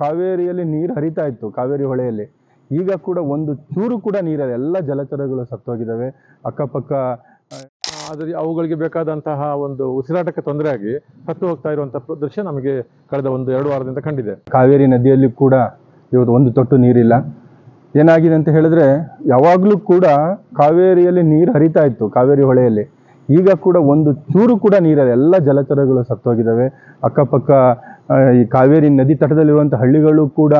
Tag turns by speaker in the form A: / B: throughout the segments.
A: ಕಾವೇರಿಯಲ್ಲಿ ನೀರು ಹರಿತಾ ಇತ್ತು, ಕಾವೇರಿ ಹೊಳೆಯಲ್ಲಿ. ಈಗ ಕೂಡ ಒಂದು ಚೂರು ಕೂಡ ನೀರಲ್ಲ, ಎಲ್ಲ ಜಲಚರಗಳು ಸತ್ತೋಗಿದ್ದಾವೆ. ಅಕ್ಕಪಕ್ಕ
B: ಆದರೆ ಅವುಗಳಿಗೆ ಬೇಕಾದಂತಹ ಒಂದು ಉಸಿರಾಟಕ್ಕೆ ತೊಂದರೆಯಾಗಿ ಸತ್ತು ಹೋಗ್ತಾ ಇರುವಂತಹ ದೃಶ್ಯ ನಮಗೆ ಕಳೆದ ಒಂದು ಎರಡು ವಾರದಿಂದ ಕಂಡಿದೆ.
A: ಕಾವೇರಿ ನದಿಯಲ್ಲಿ ಕೂಡ ಇವತ್ತು ಒಂದು ತೊಟ್ಟು ನೀರಿಲ್ಲ. ಏನಾಗಿದೆ ಅಂತ ಹೇಳಿದ್ರೆ, ಯಾವಾಗಲೂ ಕೂಡ ಕಾವೇರಿಯಲ್ಲಿ ನೀರು ಹರಿತಾ ಇತ್ತು, ಕಾವೇರಿ ಹೊಳೆಯಲ್ಲಿ. ಈಗ ಕೂಡ ಒಂದು ಚೂರು ಕೂಡ ನೀರಲ್ಲ, ಎಲ್ಲ ಜಲಚರಗಳು ಸತ್ತೋಗಿದ್ದಾವೆ. ಅಕ್ಕಪಕ್ಕ ಈ ಕಾವೇರಿ ನದಿ ತಟದಲ್ಲಿರುವಂಥ ಹಳ್ಳಿಗಳು ಕೂಡ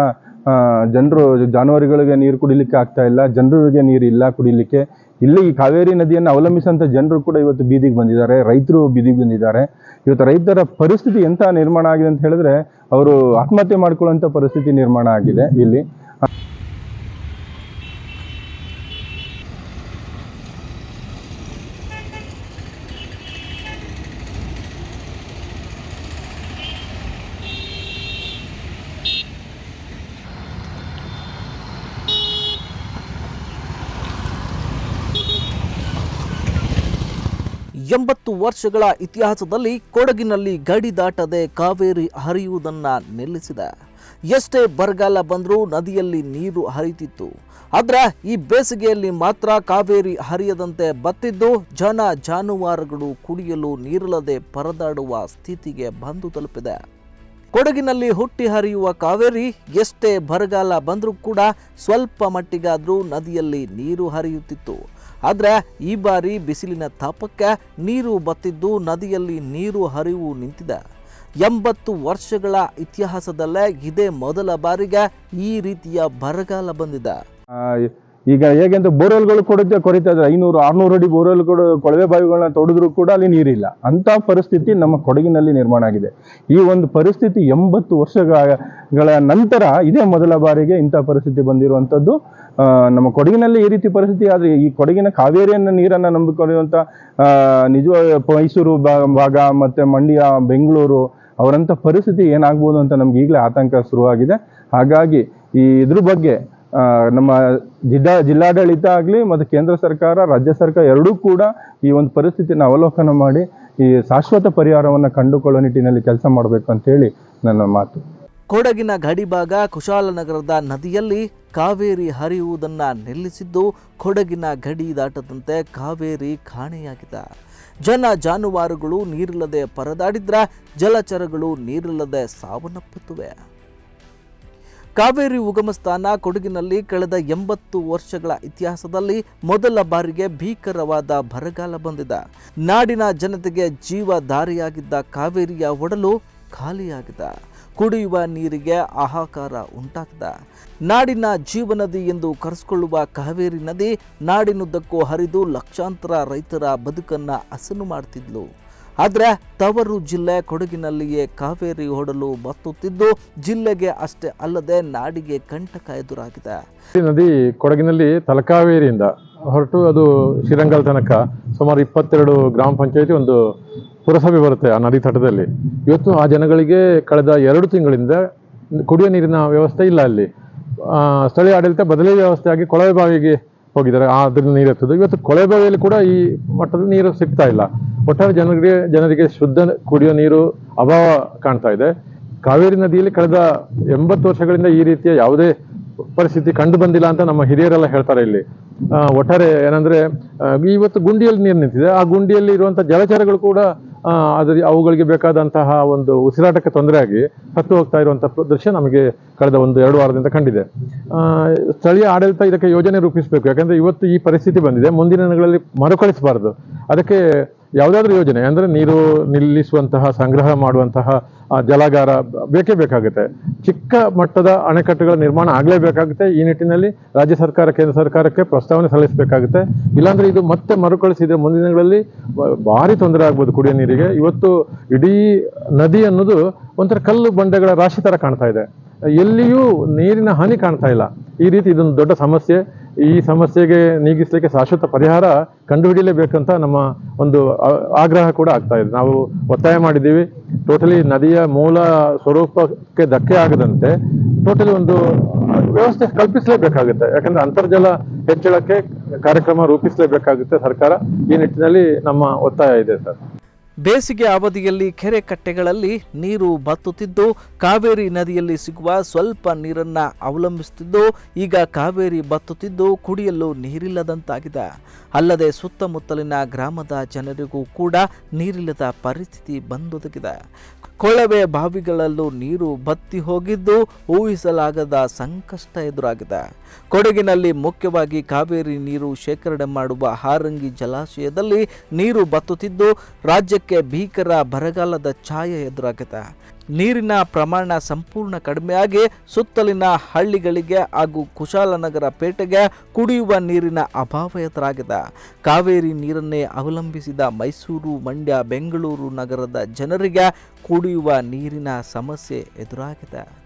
A: ಜನರು ಜಾನುವಾರುಗಳಿಗೆ ನೀರು ಕುಡಿಲಿಕ್ಕೆ ಆಗ್ತಾ ಇಲ್ಲ, ಜನರಿಗೆ ನೀರು ಇಲ್ಲ ಕುಡಿಲಿಕ್ಕೆ. ಇಲ್ಲಿ ಈ ಕಾವೇರಿ ನದಿಯನ್ನು ಅವಲಂಬಿಸಿದಂಥ ಜನರು ಕೂಡ ಇವತ್ತು ಬೀದಿಗೆ ಬಂದಿದ್ದಾರೆ, ರೈತರು ಬೀದಿಗೆ ಬಂದಿದ್ದಾರೆ. ಇವತ್ತು ರೈತರ ಪರಿಸ್ಥಿತಿ ಎಂಥ ನಿರ್ಮಾಣ ಆಗಿದೆ ಅಂತ ಹೇಳಿದ್ರೆ, ಅವರು ಆತ್ಮಹತ್ಯೆ ಮಾಡ್ಕೊಳ್ಳುವಂಥ ಪರಿಸ್ಥಿತಿ ನಿರ್ಮಾಣ ಆಗಿದೆ ಇಲ್ಲಿ.
C: ಎಂಬತ್ತು ವರ್ಷಗಳ ಇತಿಹಾಸದಲ್ಲಿ ಕೊಡಗಿನಲ್ಲಿ ಗಡಿ ದಾಟದೆ ಕಾವೇರಿ ಹರಿಯುವುದನ್ನು ನಿಲ್ಲಿಸಿದೆ. ಎಷ್ಟೇ ಬರಗಾಲ ಬಂದರೂ ನದಿಯಲ್ಲಿ ನೀರು ಹರಿಯುತ್ತಿತ್ತು ಆದರೆ ಈ ಬೇಸಿಗೆಯಲ್ಲಿ ಮಾತ್ರ ಕಾವೇರಿ ಹರಿಯದಂತೆ ಬತ್ತಿದ್ದು ಜನ ಜಾನುವಾರುಗಳು ಕುಡಿಯಲು ನೀರಿಲ್ಲದೆ ಪರದಾಡುವ ಸ್ಥಿತಿಗೆ ಬಂದು ತಲುಪಿದೆ. ಕೊಡಗಿನಲ್ಲಿ ಹುಟ್ಟಿ ಹರಿಯುವ ಕಾವೇರಿ, ಎಷ್ಟೇ ಬರಗಾಲ ಬಂದರೂ ಕೂಡ ಸ್ವಲ್ಪ ಮಟ್ಟಿಗಾದರೂ ನದಿಯಲ್ಲಿ ನೀರು ಹರಿಯುತ್ತಿತ್ತು. ಆದರೆ ಈ ಬಾರಿ ಬಿಸಿಲಿನ ತಾಪಕ್ಕೆ ನೀರು ಬತ್ತಿದ್ದು ನದಿಯಲ್ಲಿ ನೀರು ಹರಿವು ನಿಂತಿದೆ. ಎಂಬತ್ತು ವರ್ಷಗಳ ಇತಿಹಾಸದಲ್ಲೇ ಇದೇ ಮೊದಲ ಬಾರಿಗೆ ಈ ರೀತಿಯ ಬರಗಾಲ ಬಂದಿದೆ.
A: ಈಗ ಹೇಗೆಂದ್ರೆ ಬೋರ್ವೆಲ್ಗಳು ಕೊಡುತ್ತೆ ಕೊರಿತಾ ಇದ್ದಾರೆ ಐನೂರು ಆರ್ನೂರು ಅಡಿ ಬೋರ್ವೆಲ್ಗಳು ಕೊಳವೆ ಬಾವಿಗಳನ್ನ ತೊಡೆದ್ರು ಕೂಡ ಅಲ್ಲಿ ನೀರಿಲ್ಲ. ಅಂತ ಪರಿಸ್ಥಿತಿ ನಮ್ಮ ಕೊಡಗಿನಲ್ಲಿ ನಿರ್ಮಾಣ ಆಗಿದೆ. ಈ ಒಂದು ಪರಿಸ್ಥಿತಿ ಎಂಬತ್ತು ವರ್ಷಗಳ ನಂತರ ಇದೇ ಮೊದಲ ಬಾರಿಗೆ ಇಂಥ ಪರಿಸ್ಥಿತಿ ಬಂದಿರುವಂಥದ್ದು. ನಮ್ಮ ಕೊಡಗಿನಲ್ಲಿ ಈ ರೀತಿ ಪರಿಸ್ಥಿತಿ ಆದರೆ ಈ ಕೊಡಗಿನ ಕಾವೇರಿಯನ್ನು ನೀರನ್ನು ನಂಬಿಕೊಳ್ಳುವಂಥ ಆ, ನಿಜ ಮೈಸೂರು ಭಾಗ ಮತ್ತು ಮಂಡ್ಯ ಬೆಂಗಳೂರು ಅವರಂಥ ಪರಿಸ್ಥಿತಿ ಏನಾಗ್ಬೋದು ಅಂತ ನಮ್ಗೆ ಈಗಲೇ ಆತಂಕ ಶುರುವಾಗಿದೆ. ಹಾಗಾಗಿ ಈ ಇದ್ರ ಬಗ್ಗೆ ನಮ್ಮ ಜಿಲ್ಲಾ ಜಿಲ್ಲಾಡಳಿತ ಆಗಲಿ ಮತ್ತು ಕೇಂದ್ರ ಸರ್ಕಾರ, ರಾಜ್ಯ ಸರ್ಕಾರ ಎರಡೂ ಕೂಡ ಈ ಒಂದು ಪರಿಸ್ಥಿತಿನ ಅವಲೋಕನ ಮಾಡಿ ಈ ಶಾಶ್ವತ ಪರಿಹಾರವನ್ನು ಕಂಡುಕೊಳ್ಳುವ ನಿಟ್ಟಿನಲ್ಲಿ ಕೆಲಸ ಮಾಡಬೇಕು ಅಂತೇಳಿ ನನ್ನ ಮಾತು.
C: ಕೊಡಗಿನ ಗಡಿಭಾಗ ಕುಶಾಲನಗರದ ನದಿಯಲ್ಲಿ ಕಾವೇರಿ ಹರಿಯುವುದನ್ನು ನಿಲ್ಲಿಸಿದ್ದು ಕೊಡಗಿನ ಗಡಿ ದಾಟದಂತೆ ಕಾವೇರಿ ಕಾಣೆಯಾಗಿದೆ. ಜನ ಜಾನುವಾರುಗಳು ನೀರಿಲ್ಲದೆ ಪರದಾಡಿದ್ರ ಜಲಚರಗಳು ನೀರಿಲ್ಲದೆ ಸಾವನ್ನಪ್ಪುತ್ತವೆ. ಕಾವೇರಿ ಉಗಮ ಸ್ಥಾನ ಕೊಡಗಿನಲ್ಲಿ ಕಳೆದ ಎಂಬತ್ತು ವರ್ಷಗಳ ಇತಿಹಾಸದಲ್ಲಿ ಮೊದಲ ಬಾರಿಗೆ ಭೀಕರವಾದ ಬರಗಾಲ ಬಂದಿದೆ. ನಾಡಿನ ಜನತೆಗೆ ಜೀವಧಾರಿಯಾಗಿದ್ದ ಕಾವೇರಿಯ ಒಡಲು ಖಾಲಿಯಾಗಿದೆ. ಕುಡಿಯುವ ನೀರಿಗೆ ಆಹಾಕಾರ ಉಂಟಾಗಿದೆ. ನಾಡಿನ ಜೀವನದಿ ಎಂದು ಕರೆಸಿಕೊಳ್ಳುವ ಕಾವೇರಿ ನದಿ ನಾಡಿನುದ್ದಕ್ಕೂ ಹರಿದು ಲಕ್ಷಾಂತರ ರೈತರ ಬದುಕನ್ನು ಹಸನು ಮಾಡ್ತಿದ್ಲು. ಆದರೆ ತವರು ಜಿಲ್ಲೆ ಕೊಡಗಿನಲ್ಲಿಯೇ ಕಾವೇರಿ ಹೊಡಲು ಬತ್ತುತ್ತಿದ್ದು ಜಿಲ್ಲೆಗೆ ಅಷ್ಟೇ ಅಲ್ಲದೆ ನಾಡಿಗೆ ಕಂಟಕ ಎದುರಾಗಿದೆ.
B: ನದಿ ಕೊಡಗಿನಲ್ಲಿ ತಲಕಾವೇರಿಯಿಂದ ಹೊರಟು ಅದು ಶ್ರೀರಂಗಲ್ ತನಕ ಸುಮಾರು ಇಪ್ಪತ್ತೆರಡು ಗ್ರಾಮ ಪಂಚಾಯತಿ ಒಂದು ಪುರಸಭೆ ಬರುತ್ತೆ ಆ ನದಿ ತಟದಲ್ಲಿ. ಇವತ್ತು ಆ ಜನಗಳಿಗೆ ಕಳೆದ ಎರಡು ತಿಂಗಳಿಂದ ಕುಡಿಯುವ ನೀರಿನ ವ್ಯವಸ್ಥೆ ಇಲ್ಲ ಅಲ್ಲಿ. ಸ್ಥಳೀಯ ಆಡಳಿತ ಬದಲಿ ವ್ಯವಸ್ಥೆಯಾಗಿ ಕೊಳವೆ ಬಾವಿಗೆ ಹೋಗಿದ್ದಾರೆ. ಅದರಿಂದ ನೀರು ಇವತ್ತು ಕೊಳವೆ ಬಾವಿಯಲ್ಲಿ ಕೂಡ ಈ ಮಟ್ಟದ ನೀರು ಸಿಗ್ತಾ ಇಲ್ಲ. ಒಟ್ಟಾರೆ ಜನರಿಗೆ ಜನರಿಗೆ ಶುದ್ಧ ಕುಡಿಯೋ ನೀರು ಅಭಾವ ಕಾಣ್ತಾ ಇದೆ. ಕಾವೇರಿ ನದಿಯಲ್ಲಿ ಕಳೆದ ಎಂಬತ್ತು ವರ್ಷಗಳಿಂದ ಈ ರೀತಿಯ ಯಾವುದೇ ಪರಿಸ್ಥಿತಿ ಕಂಡು ಬಂದಿಲ್ಲ ಅಂತ ನಮ್ಮ ಹಿರಿಯರೆಲ್ಲ ಹೇಳ್ತಾರೆ ಇಲ್ಲಿ. ಒಟ್ಟಾರೆ ಏನಂದ್ರೆ ಇವತ್ತು ಗುಂಡಿಯಲ್ಲಿ ನೀರು ನಿಂತಿದೆ. ಆ ಗುಂಡಿಯಲ್ಲಿ ಇರುವಂತಹ ಜಲಚರಗಳು ಕೂಡ ಅದ್ರ ಅವುಗಳಿಗೆ ಬೇಕಾದಂತಹ ಒಂದು ಉಸಿರಾಟಕ್ಕೆ ತೊಂದರೆ ಆಗಿ ಸತ್ತು ಹೋಗ್ತಾ ಇರುವಂತಹ ದೃಶ್ಯ ನಮಗೆ ಕಳೆದ ಒಂದು ಎರಡು ವಾರದಿಂದ ಕಂಡಿದೆ. ಸ್ಥಳೀಯ ಆಡಳಿತ ಇದಕ್ಕೆ ಯೋಜನೆ ರೂಪಿಸಬೇಕು. ಯಾಕಂದ್ರೆ ಇವತ್ತು ಈ ಪರಿಸ್ಥಿತಿ ಬಂದಿದೆ. ಮುಂದಿನ ದಿನಗಳಲ್ಲಿ ಮರುಕಳಿಸಬಾರದು. ಅದಕ್ಕೆ ಯಾವುದಾದ್ರೂ ಯೋಜನೆ, ಅಂದರೆ ನೀರು ನಿಲ್ಲಿಸುವಂತಹ, ಸಂಗ್ರಹ ಮಾಡುವಂತಹ ಜಲಾಗಾರ ಬೇಕೇ ಬೇಕಾಗುತ್ತೆ. ಚಿಕ್ಕ ಮಟ್ಟದ ಅಣೆಕಟ್ಟುಗಳ ನಿರ್ಮಾಣ ಆಗಲೇಬೇಕಾಗುತ್ತೆ ಈ ನಿಟ್ಟಿನಲ್ಲಿ ರಾಜ್ಯ ಸರ್ಕಾರ, ಕೇಂದ್ರ ಸರ್ಕಾರಕ್ಕೆ ಪ್ರಸ್ತಾವನೆ ಸಲ್ಲಿಸಬೇಕಾಗುತ್ತೆ. ಇಲ್ಲಾಂದ್ರೆ ಇದು ಮತ್ತೆ ಮರುಕಳಿಸಿದ್ರೆ ಮುಂದಿನ ದಿನಗಳಲ್ಲಿ ಭಾರಿ ತೊಂದರೆ ಆಗ್ಬೋದು ಕುಡಿಯೋ ನೀರಿಗೆ. ಇವತ್ತು ಇಡೀ ನದಿ ಅನ್ನೋದು ಒಂಥರ ಕಲ್ಲು ಬಂಡೆಗಳ ರಾಶಿ ತರ ಕಾಣ್ತಾ ಇದೆ. ಎಲ್ಲಿಯೂ ನೀರಿನ ಹಾನಿ ಕಾಣ್ತಾ ಇಲ್ಲ. ಈ ರೀತಿ ಇದೊಂದು ದೊಡ್ಡ ಸಮಸ್ಯೆ. ಈ ಸಮಸ್ಯೆಗೆ ನೀಗಿಸಲಿಕ್ಕೆ ಶಾಶ್ವತ ಪರಿಹಾರ ಕಂಡುಹಿಡಿಯಲೇಬೇಕಂತ ನಮ್ಮ ಒಂದು ಆಗ್ರಹ ಕೂಡ ಆಗ್ತಾ ಇದೆ. ನಾವು ಒತ್ತಾಯ ಮಾಡಿದ್ದೀವಿ. ಟೋಟಲಿ ನದಿಯ ಮೂಲ ಸ್ವರೂಪಕ್ಕೆ ಧಕ್ಕೆ ಆಗದಂತೆ ಟೋಟಲಿ ಒಂದು ವ್ಯವಸ್ಥೆ ಕಲ್ಪಿಸಲೇಬೇಕಾಗುತ್ತೆ. ಯಾಕಂದ್ರೆ ಅಂತರ್ಜಲ ಹೆಚ್ಚಳಕ್ಕೆ ಕಾರ್ಯಕ್ರಮ ರೂಪಿಸಲೇಬೇಕಾಗುತ್ತೆ ಸರ್ಕಾರ. ಈ ನಿಟ್ಟಿನಲ್ಲಿ ನಮ್ಮ ಒತ್ತಾಯ ಇದೆ ಸರ್.
C: ಬೇಸಿಗೆ ಅವಧಿಯಲ್ಲಿ ಕೆರೆ ಕಟ್ಟೆಗಳಲ್ಲಿ ನೀರು ಬತ್ತುತ್ತಿದ್ದು, ಕಾವೇರಿ ನದಿಯಲ್ಲಿ ಸಿಗುವ ಸ್ವಲ್ಪ ನೀರನ್ನು ಅವಲಂಬಿಸುತ್ತಿದ್ದು, ಈಗ ಕಾವೇರಿ ಬತ್ತುತ್ತಿದ್ದು ಕುಡಿಯಲು ನೀರಿಲ್ಲದಂತಾಗಿದೆ. ಅಲ್ಲದೆ ಸುತ್ತಮುತ್ತಲಿನ ಗ್ರಾಮದ ಜನರಿಗೂ ಕೂಡ ನೀರಿಲ್ಲದ ಪರಿಸ್ಥಿತಿ ಬಂದೊದಗಿದೆ. ಕೊಳವೆ ಬಾವಿಗಳಲ್ಲೂ ನೀರು ಬತ್ತಿ ಹೋಗಿದ್ದು ಊಹಿಸಲಾಗದ ಸಂಕಷ್ಟ ಎದುರಾಗಿದೆ. ಕೊಡಗಿನಲ್ಲಿ ಮುಖ್ಯವಾಗಿ ಕಾವೇರಿ ನೀರು ಶೇಖರಣೆ ಮಾಡುವ ಹಾರಂಗಿ ಜಲಾಶಯದಲ್ಲಿ ನೀರು ಬತ್ತುತ್ತಿದ್ದು, ರಾಜ್ಯಕ್ಕೆ ಭೀಕರ ಬರಗಾಲದ ಛಾಯೆ ಎದುರಾಗಿದೆ. ನೀರಿನ ಪ್ರಮಾಣ ಸಂಪೂರ್ಣ ಕಡಿಮೆಯಾಗಿ ಸುತ್ತಲಿನ ಹಳ್ಳಿಗಳಿಗೆ ಹಾಗೂ ಕುಶಾಲನಗರ ಪೇಟೆಗೆ ಕುಡಿಯುವ ನೀರಿನ ಅಭಾವ ಎದುರಾಗಿದೆ. ಕಾವೇರಿ ನೀರನ್ನೇ ಅವಲಂಬಿಸಿದ ಮೈಸೂರು, ಮಂಡ್ಯ, ಬೆಂಗಳೂರು ನಗರದ ಜನರಿಗೆ ಕುಡಿಯುವ ನೀರಿನ ಸಮಸ್ಯೆ ಎದುರಾಗಿದೆ.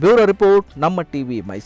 C: Bureau report, Namma TV Mysuru.